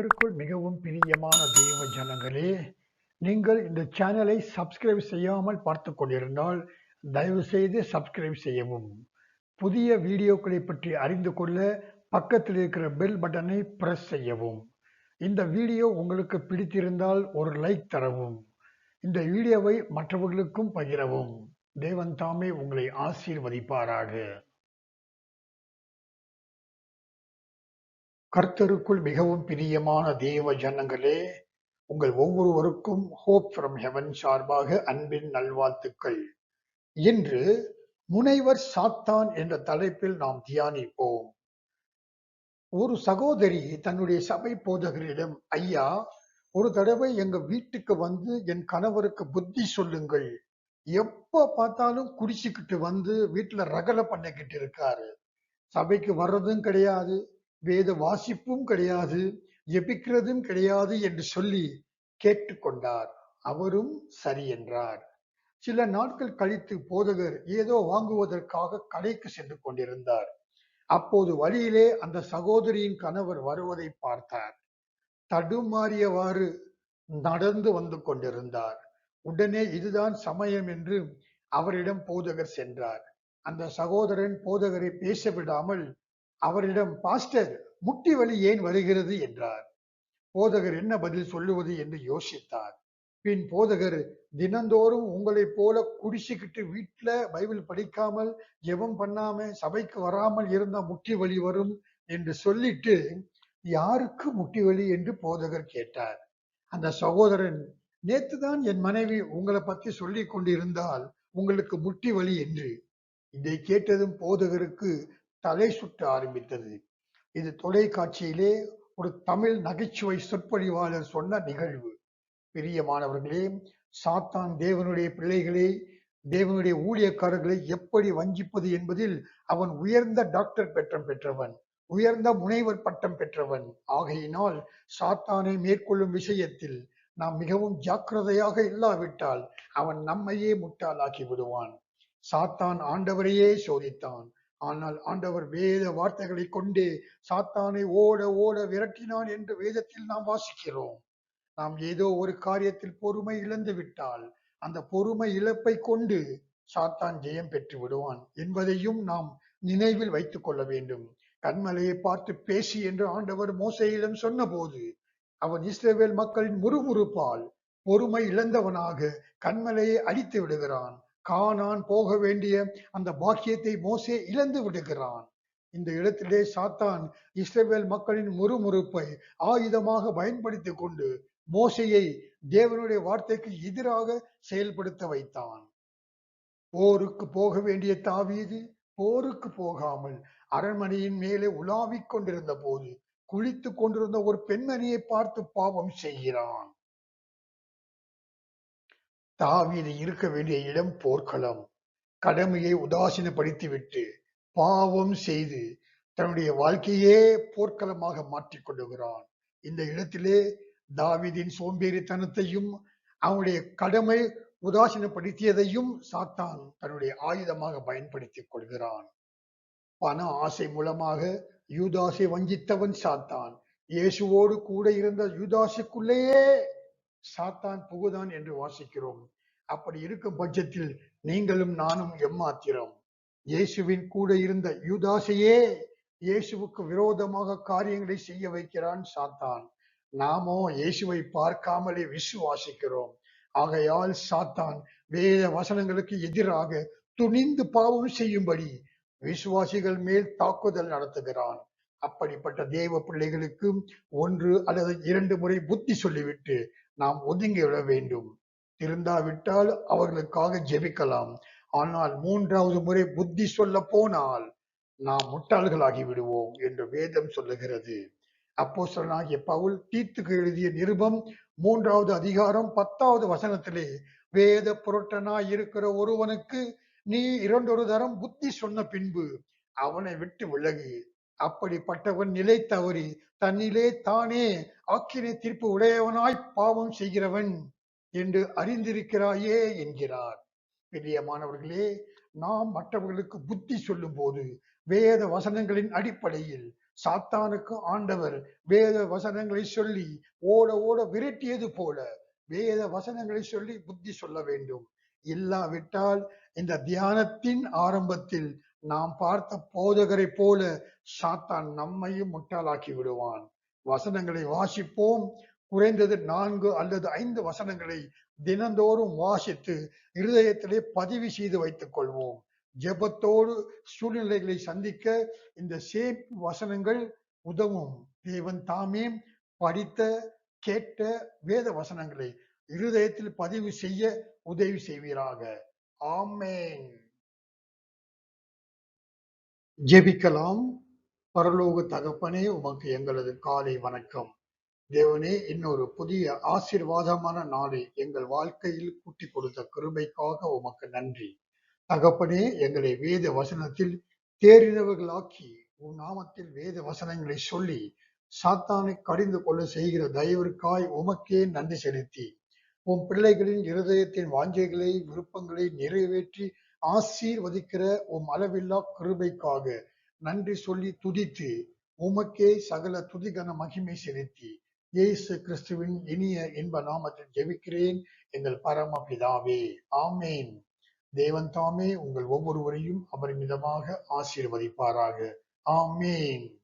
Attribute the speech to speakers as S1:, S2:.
S1: கர்த்தருக்குள் மிகவும் பிரியமான தெய்வ ஜனங்களே நீங்கள் இந்த சேனலை சப்ஸ்கிரைப் செய்யாமல் பார்த்து கொண்டிருந்தால் தயவு செய்து சப்ஸ்கிரைப் செய்யவும். புதிய வீடியோக்களை பற்றி அறிந்து கொள்ள பக்கத்தில் இருக்கிற பெல் பட்டனை பிரஸ் செய்யவும். இந்த வீடியோ உங்களுக்கு பிடித்திருந்தால் ஒரு லைக் தரவும். இந்த வீடியோவை மற்றவர்களுக்கும் பகிரவும். தேவன் தாமே உங்களை ஆசீர்வதிப்பாராக. கர்த்தருக்குள் மிகவும் பிரியமான தேவ ஜனங்களே உங்கள் ஒவ்வொருவருக்கும் ஹோப் ஃப்ரம் ஹெவன் சார்பாக அன்பின் நல்வாழ்த்துக்கள். இன்று முனைவர் சாத்தான் என்ற தலைப்பில் நாம் தியானிப்போம். ஒரு சகோதரி தன்னுடைய சபை போதகரிடம் ஐயா ஒரு தடவை எங்க வீட்டுக்கு வந்து என் கணவருக்கு புத்தி சொல்லுங்கள். எப்ப பார்த்தாலும் குடிச்சுக்கிட்டு வந்து வீட்டுல ரகலை பண்ணிக்கிட்டு இருக்காரு. சபைக்கு வர்றதும் கிடையாது. வேத வாசிப்பும் கிடையாது ஜெபிக்கிறதும் கிடையாது என்று சொல்லி கேட்டுக்கொண்டார். அவரும் சரி என்றார். சில நாட்கள் கழித்து போதகர் ஏதோ வாங்குவதற்காக கடைக்கு சென்று கொண்டிருந்தார். அப்போது வழியிலே அந்த சகோதரியின் கணவர் வருவதை பார்த்தார். தடுமாறியவாறு நடந்து வந்து கொண்டிருந்தார். உடனே இதுதான் சமயம் என்று அவரிடம் போதகர் சென்றார். அந்த சகோதரன் போதகரை பேச விடாமல் அவரிடம் பாஸ்டர் முட்டி வலி ஏன் வருகிறது? என்றார். போதகர் என்ன பதில் சொல்லுவது என்று யோசித்தார். பின் போதகர் தினந்தோறும் உங்களைப் போல குடிச்சுக்கிட்டு வீட்டுல பைபிள் படிக்காமல் ஜெபம் பண்ணாம சபைக்கு வராமல் இருந்தா முட்டி வலி வரும் என்று சொல்லிட்டு யாருக்கு முட்டி வலி? என்று போதகர் கேட்டார். அந்த சகோதரன் நேத்துதான் என் மனைவி உங்களை பத்தி சொல்லி கொண்டிருந்தால் உங்களுக்கு முட்டி வலி என்று. இதை கேட்டதும் போதகருக்கு தலை சுட்ட ஆரம்பித்தது. இது தொலைக்காட்சியிலே ஒரு தமிழ் நகைச்சுவை சொற்பொழிவாளர் சொன்ன நிகழ்வு. பிரியமானவர்களே சாத்தான் தேவனுடைய பிள்ளைகளை தேவனுடைய ஊழியக்காரர்களை எப்படி வஞ்சிப்பது என்பதில் அவன் உயர்ந்த டாக்டர் பட்டம் பெற்றவன் உயர்ந்த முனைவர் பட்டம் பெற்றவன். ஆகையினால் சாத்தானை மேற்கொள்ளும் விஷயத்தில் நாம் மிகவும் ஜாக்கிரதையாக இல்லாவிட்டால் அவன் நம்மையே முட்டாளாக்கி விடுவான். சாத்தான் ஆண்டவரையே சோதித்தான். ஆனால் ஆண்டவர் வேத வார்த்தைகளை கொண்டே சாத்தானை ஓட ஓட விரட்டினான் என்று வேதத்தில் நாம் வாசிக்கிறோம். நாம் ஏதோ ஒரு காரியத்தில் பொறுமை இழந்து விட்டால் அந்த பொறுமை இழப்பை கொண்டு சாத்தான் ஜெயம் பெற்று விடுவான் என்பதையும் நாம் நினைவில் வைத்துக் கொள்ள வேண்டும். கண்மலையை பார்த்து பேசி என்று ஆண்டவர் மோசையிடம் சொன்னபோது அவன் இஸ்ரேவேல் மக்களின் முறுமுறுப்பால் பொறுமை இழந்தவனாக கண்மலையை அடித்து விடுகிறான். கானான் போக வேண்டிய அந்த பாக்கியத்தை மோசே இழந்து விடுகிறான். இந்த இடத்திலே சாத்தான் இஸ்ரேல் மக்களின் முறுமுறுப்பை ஆயுதமாக பயன்படுத்தி கொண்டு மோசையை தேவனுடைய வார்த்தைக்கு எதிராக செயல்படுத்த வைத்தான். போருக்கு போக வேண்டிய தாவீது போருக்கு போகாமல் அரண்மனையின் மேலே உலாவிக் கொண்டிருந்த போது குளித்துக் கொண்டிருந்த ஒரு பெண்மணியை பார்த்து பாவம் செய்கிறான். தாவீது இருக்க வேண்டிய இடம் போர்க்களம். கடமையை உதாசீனப்படுத்திவிட்டு பாவம் செய்து தன்னுடைய வாழ்க்கையே போர்க்களமாக மாற்றிக் கொள்ளுகிறான். இந்த இடத்திலே தாவிதின் சோம்பேறித்தனத்தையும் அவனுடைய கடமை உதாசீனப்படுத்தியதையும் சாத்தான் தன்னுடைய ஆயுதமாக பயன்படுத்திக் கொள்கிறான். பண ஆசை மூலமாக யூதாசை வஞ்சித்தவன் சாத்தான். இயேசுவோடு கூட இருந்த யூதாசுக்குள்ளேயே சாத்தான் புகுதான் என்று வாசிக்கிறோம். அப்படி இருக்கும் பட்சத்தில் நீங்களும் நானும் எம்மாத்திரம். இயேசுவின் கூட இருந்த யூதாசையே இயேசுவுக்கு விரோதமாக காரியங்களை செய்ய வைக்கிறான் சாத்தான். நாமோ இயேசுவை பார்க்காமலே விசுவாசிக்கிறோம். ஆகையால் சாத்தான் வேத வசனங்களுக்கு எதிராக துணிந்து பாவம் செய்யும்படி விசுவாசிகள் மேல் தாக்குதல் நடத்துகிறான். அப்படிப்பட்ட தேவ பிள்ளைகளுக்கு ஒன்று அல்லது இரண்டு முறை புத்தி சொல்லிவிட்டு நாம் ஒதுங்கி விட வேண்டும். திருந்தாவிட்டால் அவர்களுக்காக ஜெபிக்கலாம். ஆனால் மூன்றாவது முறை புத்தி சொல்ல போனால் நாம் முட்டாள்களாகி விடுவோம் என்று வேதம் சொல்லுகிறது. அப்போ சொன்னாகிய பவுல் தீத்துக்கு எழுதிய நிருபம் மூன்றாவது அதிகாரம் பத்தாவது வசனத்திலே வேத புரட்டனாய் இருக்கிற ஒருவனுக்கு நீ இரண்டொரு தரம் புத்தி சொன்ன பின்பு அவனை விட்டு விலகு. அப்படிப்பட்டவன் நிலை தவறி தன்னிலே தானே ஆக்கினை தீர்ப்பு உடையவனாய் பாவம் செய்கிறவன் என்று அறிந்திருக்கிறாயே என்கிறார். பிரியமானவர்களே நாம் மற்றவர்களுக்கு புத்தி சொல்லும் போது வேத வசனங்களின் அடிப்படையில் சாத்தானுக்கு ஆண்டவர் வேத வசனங்களை சொல்லி ஓட ஓட விரட்டியது போல வேத வசனங்களை சொல்லி புத்தி சொல்ல வேண்டும். இல்லாவிட்டால் இந்த தியானத்தின் ஆரம்பத்தில் நாம் பார்த்த போதகரை போல சாத்தான் நம்மையும் முட்டாளாக்கி விடுவான். வசனங்களை வாசிப்போம். குறைந்தது நான்கு அல்லது ஐந்து வசனங்களை தினந்தோறும் வாசித்து இருதயத்திலே பதிவு செய்து வைத்துக் கொள்வோம். ஜெபத்தோடு சூழ்நிலைகளை சந்திக்க இந்த சேப் வசனங்கள் உதவும். தேவன் தாமே படித்த கேட்ட வேத வசனங்களை இருதயத்தில் பதிவு செய்ய உதவி செய்வீராக. ஆமேன். ஜெபிக்கலாம். பரலோக தகப்பனே உமக்கு எங்களது காலை வணக்கம். தேவனே இன்னொரு புதிய ஆசீர்வாதமான நாளை எங்கள் வாழ்க்கையில் கூட்டி கொடுத்த கிருபைக்காக உமக்கு நன்றி. தகப்பனே எங்களை வேத வசனத்தில் தேறினவர்களாக்கி உன் நாமத்தில் வேத வசனங்களை சொல்லி சாத்தானை கடிந்து கொள்ள செய்கிற தயவிற்காய் உமக்கே நன்றி செலுத்தி உன் பிள்ளைகளின் இருதயத்தின் வாஞ்சைகளை விருப்பங்களை நிறைவேற்றி ஆசீர்வதிக்கிற உம் அளவில்லா கிருபைக்காக நன்றி சொல்லி துதித்து உமக்கே சகல துதிகன மகிமை செலுத்தி இயேசு கிறிஸ்துவின் இனிய இன்ப நாமத்தில் ஜெபிக்கிறேன் எங்கள் பரம பிதாவே ஆமேன். தேவன் தாமே உங்கள் ஒவ்வொருவரையும் அபரிமிதமாக ஆசீர்வதிப்பாராக. ஆமேன்.